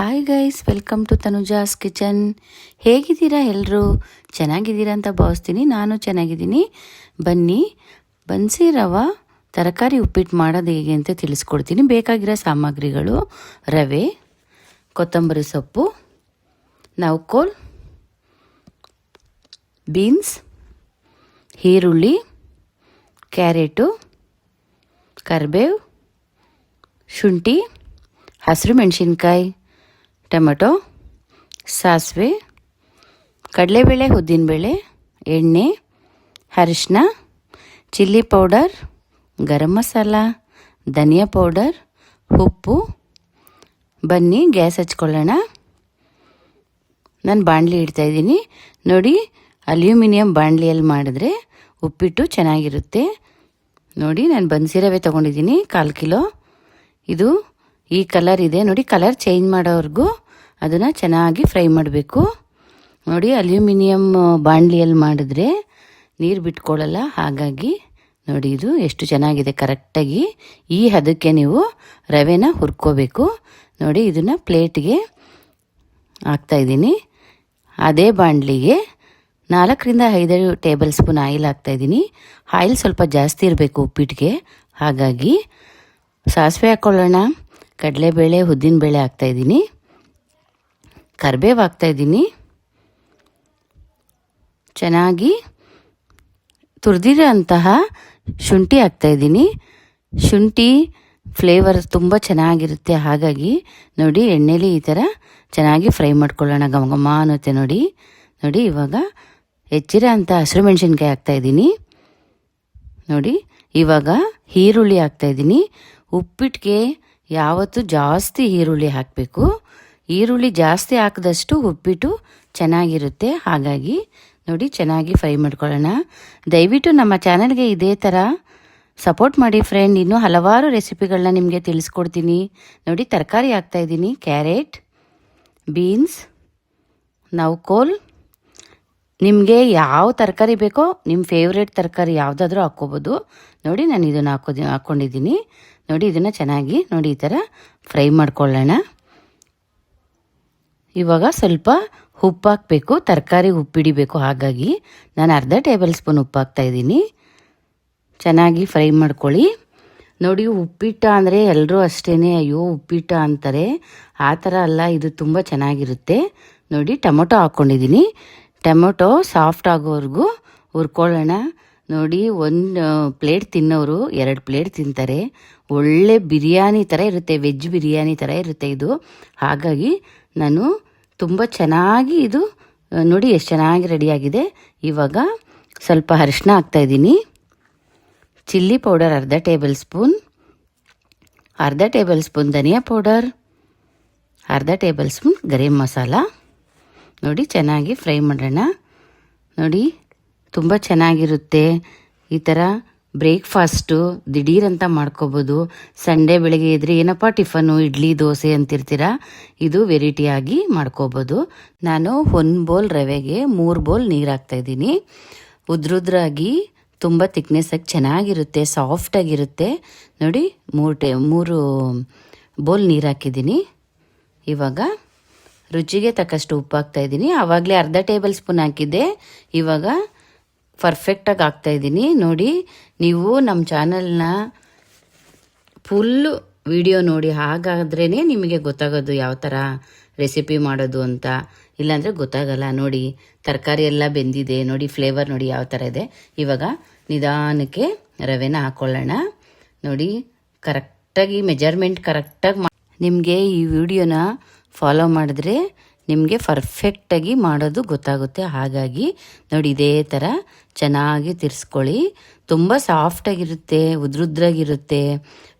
Hi guys welcome to Tanuja's kitchen ಹೇಗಿದ್ದೀರಾ ಎಲ್ಲರೂ ಚೆನ್ನಾಗಿದ್ದೀರಾ ಅಂತ ಭಾವಿಸ್ತೀನಿ. ನಾನು ಚೆನ್ನಾಗಿದ್ದೀನಿ. ಬನ್ನಿ, ಬನ್ಸಿ ರವೆ, ತರಕಾರಿ ಉಪ್ಪಿಟ್ಟು ಮಾಡೋದು ಹೇಗೆ ಅಂತ ತಿಳಿಸ್ಕೊಡ್ತೀನಿ. ಬೇಕಾಗಿರೋ ಸಾಮಗ್ರಿಗಳು, ರವೆ, ಕೊತ್ತಂಬರಿ ಸೊಪ್ಪು ನೌಕೋಲ್ ಬೀನ್ಸ್, ಈರುಳ್ಳಿ, ಕ್ಯಾರೆಟು, ಕರಿಬೇವು, ಶುಂಠಿ, ಹಸಿರು ಮೆಣಸಿನ್ಕಾಯಿ. ಟೊಮೆಟೊ, ಸಾಸಿವೆ, ಕಡಲೆಬೇಳೆ, ಉದ್ದಿನಬೇಳೆ, ಎಣ್ಣೆ ಅರಿಶಿನ ಚಿಲ್ಲಿ ಪೌಡರ್, ಗರಂ ಮಸಾಲ, ಧನಿಯಾ ಪೌಡರ್, ಉಪ್ಪು. ಬನ್ನಿ, ಗ್ಯಾಸ್ ಹಚ್ಕೊಳ್ಳೋಣ. ನಾನು ಬಾಣಲಿ ಇಡ್ತಾಯಿದ್ದೀನಿ ನೋಡಿ, ಅಲ್ಯೂಮಿನಿಯಂ ಬಾಣಲಿಯಲ್ಲಿ ಮಾಡಿದ್ರೆ ಉಪ್ಪಿಟ್ಟು ಚೆನ್ನಾಗಿರುತ್ತೆ. ನೋಡಿ, ನಾನು ಬನ್ಸಿರವೆ ತೊಗೊಂಡಿದ್ದೀನಿ, ಕಾಲು ಕಿಲೋ. ಇದು ಈ ಕಲರ್ ಇದೆ. ನೋಡಿ ಕಲರ್ ಚೇಂಜ್ ಮಾಡೋವರೆಗೂ ಅದನ್ನು ಚೆನ್ನಾಗಿ ಫ್ರೈ ಮಾಡಬೇಕು. ನೋಡಿ ಅಲ್ಯೂಮಿನಿಯಂ ಬಾಣಲಿಯಲ್ಲಿ ಮಾಡಿದ್ರೆ ನೀರು ಬಿಟ್ಕೊಳ್ಳಲ್ಲ ಹಾಗಾಗಿ ನೋಡಿ, ಇದು ಎಷ್ಟು ಚೆನ್ನಾಗಿದೆ ಕರೆಕ್ಟಾಗಿ ಈ ಹದಕ್ಕೆ ನೀವು ರವೆನ ಹುರ್ಕೋಬೇಕು. ನೋಡಿ, ಇದನ್ನು ಪ್ಲೇಟ್ಗೆ ಹಾಕ್ತಾಯಿದ್ದೀನಿ ಅದೇ ಬಾಣಲಿಗೆ ನಾಲ್ಕರಿಂದ ಐದು ಟೇಬಲ್ ಸ್ಪೂನ್ ಆಯಿಲ್ ಹಾಕ್ತಾಯಿದ್ದೀನಿ ಆಯಿಲ್ ಸ್ವಲ್ಪ ಜಾಸ್ತಿ ಇರಬೇಕು ಉಪ್ಪಿಟ್ಟಿಗೆ ಹಾಗಾಗಿ ಸಾಸಿವೆ ಹಾಕ್ಕೊಳ್ಳೋಣ ಕಡಲೆಬೇಳೆ, ಉದ್ದಿನಬೇಳೆ ಹಾಕ್ತಾಯಿದ್ದೀನಿ ಕರಿಬೇವು ಹಾಕ್ತಾಯಿದ್ದೀನಿ ಚೆನ್ನಾಗಿ ತುರಿದಿರೋ ಅಂತಹ ಶುಂಠಿ ಹಾಕ್ತಾಯಿದ್ದೀನಿ ಶುಂಠಿ ಫ್ಲೇವರ್ ತುಂಬ ಚೆನ್ನಾಗಿರುತ್ತೆ. ಹಾಗಾಗಿ ನೋಡಿ, ಎಣ್ಣೆಲಿ ಈ ಥರ ಚೆನ್ನಾಗಿ ಫ್ರೈ ಮಾಡ್ಕೊಳ್ಳೋಣ. ಗಮ ಗಮ ಅನ್ನುತ್ತೆ ನೋಡಿ. ನೋಡಿ, ಇವಾಗ ಹೆಚ್ಚಿರೋ ಅಂಥ ಹಸಿರು ಮೆಣಸಿನ್ಕಾಯಿ ಹಾಕ್ತಾಯಿದ್ದೀನಿ ನೋಡಿ, ಇವಾಗ ಈರುಳ್ಳಿ ಹಾಕ್ತಾಯಿದ್ದೀನಿ ಉಪ್ಪಿಟ್ಟಿಗೆ ಯಾವತ್ತೂ ಜಾಸ್ತಿ ಈರುಳ್ಳಿ ಹಾಕಬೇಕು. ಈರುಳ್ಳಿ ಜಾಸ್ತಿ ಹಾಕಿದಷ್ಟು ಉಪ್ಪಿಟ್ಟು ಚೆನ್ನಾಗಿರುತ್ತೆ. ಹಾಗಾಗಿ ನೋಡಿ ಚೆನ್ನಾಗಿ ಫ್ರೈ ಮಾಡ್ಕೊಳ್ಳೋಣ. ದಯವಿಟ್ಟು ನಮ್ಮ ಚಾನಲ್ಗೆ ಇದೇ ಥರ ಸಪೋರ್ಟ್ ಮಾಡಿ ಫ್ರೆಂಡ್. ಇನ್ನೂ ಹಲವಾರು ರೆಸಿಪಿಗಳನ್ನ ನಿಮಗೆ ತಿಳಿಸ್ಕೊಡ್ತೀನಿ. ನೋಡಿ ತರಕಾರಿ ಹಾಕ್ತಾಯಿದ್ದೀನಿ ಕ್ಯಾರೆಟ್, ಬೀನ್ಸ್ ನೌಕೋಲ್ ನಿಮಗೆ ಯಾವ ತರಕಾರಿ ಬೇಕೋ ನಿಮ್ಮ ಫೇವ್ರೇಟ್ ತರಕಾರಿ ಯಾವುದಾದ್ರೂ ಹಾಕ್ಕೋಬೋದು. ನೋಡಿ ನಾನು ಇದನ್ನು ಹಾಕೋದಿ ಹಾಕ್ಕೊಂಡಿದ್ದೀನಿ ನೋಡಿ, ಇದನ್ನು ಚೆನ್ನಾಗಿ ನೋಡಿ ಈ ಥರ ಫ್ರೈ ಮಾಡ್ಕೊಳ್ಳೋಣ. ಇವಾಗ ಸ್ವಲ್ಪ ಉಪ್ಪು ಹಾಕಬೇಕು, ತರಕಾರಿ ಉಪ್ಪು ಹಿಡಿಬೇಕು. ಹಾಗಾಗಿ ನಾನು ಅರ್ಧ ಟೇಬಲ್ ಸ್ಪೂನ್ ಉಪ್ಪು ಹಾಕ್ತಾಯಿದ್ದೀನಿ ಚೆನ್ನಾಗಿ ಫ್ರೈ ಮಾಡ್ಕೊಳ್ಳಿ. ನೋಡಿ, ಉಪ್ಪಿಟ್ಟ ಅಂದರೆ ಎಲ್ಲರೂ ಅಷ್ಟೇ ಅಯ್ಯೋ, ಉಪ್ಪಿಟ್ಟ ಅಂತಾರೆ. ಆ ಥರ ಅಲ್ಲ, ಇದು ತುಂಬ ಚೆನ್ನಾಗಿರುತ್ತೆ. ನೋಡಿ, ಟೊಮೊಟೊ ಹಾಕ್ಕೊಂಡಿದ್ದೀನಿ ಟೊಮೊಟೊ ಸಾಫ್ಟ್ ಆಗೋವರೆಗೂ ಹುರ್ಕೊಳ್ಳೋಣ. ನೋಡಿ, ಒಂದು ಪ್ಲೇಟ್ ತಿನ್ನೋರು ಎರಡು ಪ್ಲೇಟ್ ತಿಂತಾರೆ. ಒಳ್ಳೆ ಬಿರಿಯಾನಿ ಥರ ಇರುತ್ತೆ, ವೆಜ್ ಬಿರಿಯಾನಿ ಥರ ಇರುತ್ತೆ ಇದು. ಹಾಗಾಗಿ ನಾನು ತುಂಬ ಚೆನ್ನಾಗಿ ಇದು ನೋಡಿ ಎಷ್ಟು ಚೆನ್ನಾಗಿ ರೆಡಿಯಾಗಿದೆ ಇವಾಗ ಸ್ವಲ್ಪ ಅರಿಶಿನ ಹಾಕ್ತಾಯಿದ್ದೀನಿ ಚಿಲ್ಲಿ ಪೌಡರ್ ಅರ್ಧ ಟೇಬಲ್ ಸ್ಪೂನ್. ಅರ್ಧ ಟೇಬಲ್ ಸ್ಪೂನ್ ಧನಿಯಾ ಪೌಡರ್. ಅರ್ಧ ಟೇಬಲ್ ಸ್ಪೂನ್ ಗರಂ ಮಸಾಲ. ನೋಡಿ, ಚೆನ್ನಾಗಿ ಫ್ರೈ ಮಾಡೋಣ. ನೋಡಿ ತುಂಬ ಚೆನ್ನಾಗಿರುತ್ತೆ. ಈ ಥರ ಬ್ರೇಕ್ಫಾಸ್ಟು ದಿಢೀರಂತ ಮಾಡ್ಕೋಬೋದು. ಸಂಡೇ ಬೆಳಗ್ಗೆ ಇದ್ರೆ ಏನಪ್ಪ ಟಿಫನು ಇಡ್ಲಿ, ದೋಸೆ ಅಂತಿರ್ತೀರ? ಇದು ವೆರೈಟಿಯಾಗಿ ಮಾಡ್ಕೋಬೋದು. ನಾನು ಒಂದು ಬೋಲ್ ರವೆಗೆ ಮೂರು ಬೋಲ್ ನೀರು ಹಾಕ್ತಾಯಿದ್ದೀನಿ ಉದ್ರುದ್ರಾಗಿ ತುಂಬ ತಿಕ್ನೆಸ್ಸಾಗಿ ಚೆನ್ನಾಗಿರುತ್ತೆ ಸಾಫ್ಟಾಗಿರುತ್ತೆ ನೋಡಿ, ಮೂರು ಟೇ, ಮೂರು ಬೋಲ್ ನೀರು ಹಾಕಿದ್ದೀನಿ ಇವಾಗ ರುಚಿಗೆ ತಕ್ಕಷ್ಟು ಉಪ್ಪು ಹಾಕ್ತಾಯಿದ್ದೀನಿ ಆವಾಗಲೇ ಅರ್ಧ ಟೇಬಲ್ ಸ್ಪೂನ್ ಹಾಕಿದ್ದೆ. ಇವಾಗ ಪರ್ಫೆಕ್ಟಾಗಿ ಹಾಕ್ತಾಯಿದ್ದೀನಿ ನೋಡಿ, ನೀವು ನಮ್ಮ ಚಾನಲ್ನ ಫುಲ್ಲು ವಿಡಿಯೋ ನೋಡಿ ಹಾಗಾದ್ರೇ ನಿಮಗೆ ಗೊತ್ತಾಗೋದು ಯಾವ ಥರ ರೆಸಿಪಿ ಮಾಡೋದು ಅಂತ. ಇಲ್ಲಾಂದರೆ ಗೊತ್ತಾಗಲ್ಲ. ನೋಡಿ, ತರಕಾರಿ ಎಲ್ಲ ಬೆಂದಿದೆ. ನೋಡಿ ಫ್ಲೇವರ್ ನೋಡಿ ಯಾವ ಥರ ಇದೆ. ಇವಾಗ ನಿಧಾನಕ್ಕೆ ರವೆನ ಹಾಕ್ಕೊಳ್ಳೋಣ ನೋಡಿ ಕರೆಕ್ಟಾಗಿ ಮೆಜರ್ಮೆಂಟ್ ಕರೆಕ್ಟಾಗಿ ನಿಮಗೆ ಈ ವಿಡಿಯೋನ ಫಾಲೋ ಮಾಡಿದ್ರೆ ನಿಮಗೆ ಪರ್ಫೆಕ್ಟಾಗಿ ಮಾಡೋದು ಗೊತ್ತಾಗುತ್ತೆ. ಹಾಗಾಗಿ ನೋಡಿ, ಇದೇ ಥರ ಚೆನ್ನಾಗಿ ತಿರ್ಸ್ಕೊಳ್ಳಿ. ತುಂಬ ಸಾಫ್ಟಾಗಿರುತ್ತೆ ಉದ್ರುದ್ರಾಗಿರುತ್ತೆ.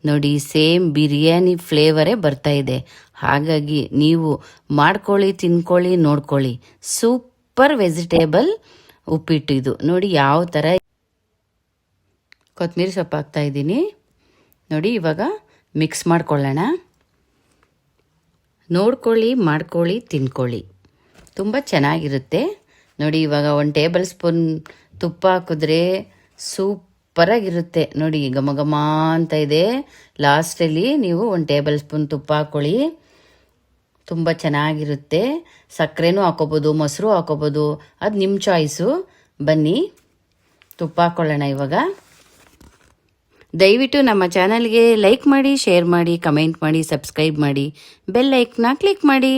ನೋಡಿ ಸೇಮ್ ಬಿರಿಯಾನಿ ಫ್ಲೇವರೇ ಬರ್ತಾ ಇದೆ. ಹಾಗಾಗಿ ನೀವು ಮಾಡ್ಕೊಳ್ಳಿ, ತಿನ್ಕೊಳ್ಳಿ, ನೋಡ್ಕೊಳ್ಳಿ. ಸೂಪರ್ ವೆಜಿಟೇಬಲ್ ಉಪ್ಪಿಟ್ಟು ಇದು. ನೋಡಿ, ಯಾವ ಥರ ಕೊತ್ತಂಬರಿ ಸೊಪ್ಪು ಹಾಕ್ತಾಯಿದ್ದೀನಿ ನೋಡಿ, ಇವಾಗ ಮಿಕ್ಸ್ ಮಾಡ್ಕೊಳ್ಳೋಣ. ನೋಡ್ಕೊಳ್ಳಿ, ಮಾಡ್ಕೊಳ್ಳಿ, ತಿನ್ಕೊಳ್ಳಿ. ತುಂಬ ಚೆನ್ನಾಗಿರುತ್ತೆ. ನೋಡಿ, ಇವಾಗ ಒಂದು ಟೇಬಲ್ ಸ್ಪೂನ್ ತುಪ್ಪ ಹಾಕಿದ್ರೆ ಸೂಪರಾಗಿರುತ್ತೆ. ನೋಡಿ ಘಮ ಘಮ ಅಂತ ಇದೆ. ಲಾಸ್ಟಲ್ಲಿ ನೀವು ಒಂದು ಟೇಬಲ್ ಸ್ಪೂನ್ ತುಪ್ಪ ಹಾಕ್ಕೊಳ್ಳಿ ತುಂಬ ಚೆನ್ನಾಗಿರುತ್ತೆ. ಸಕ್ಕರೆನೂ ಹಾಕೋಬೋದು, ಮೊಸರು ಹಾಕೋಬೋದು. ಅದು ನಿಮ್ಮ ಚಾಯ್ಸು ಬನ್ನಿ. ತುಪ್ಪ ಹಾಕ್ಕೊಳ್ಳೋಣ ಇವಾಗ. ದಯವಿಟ್ಟು ನಮ್ಮ ಚಾನಲ್ಗೆ ಲೈಕ್ ಮಾಡಿ, ಶೇರ್ ಮಾಡಿ, ಕಮೆಂಟ್ ಮಾಡಿ, ಸಬ್ಸ್ಕ್ರೈಬ್ ಮಾಡಿ, ಬೆಲ್ ಲೈಕ್ನ ಕ್ಲಿಕ್ ಮಾಡಿ.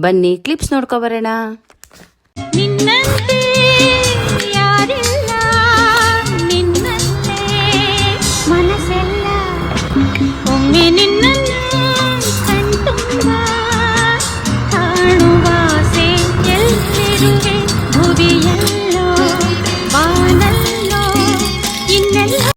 ಬನ್ನಿ, ಕ್ಲಿಪ್ಸ್ ನೋಡ್ಕೊಬರೋಣ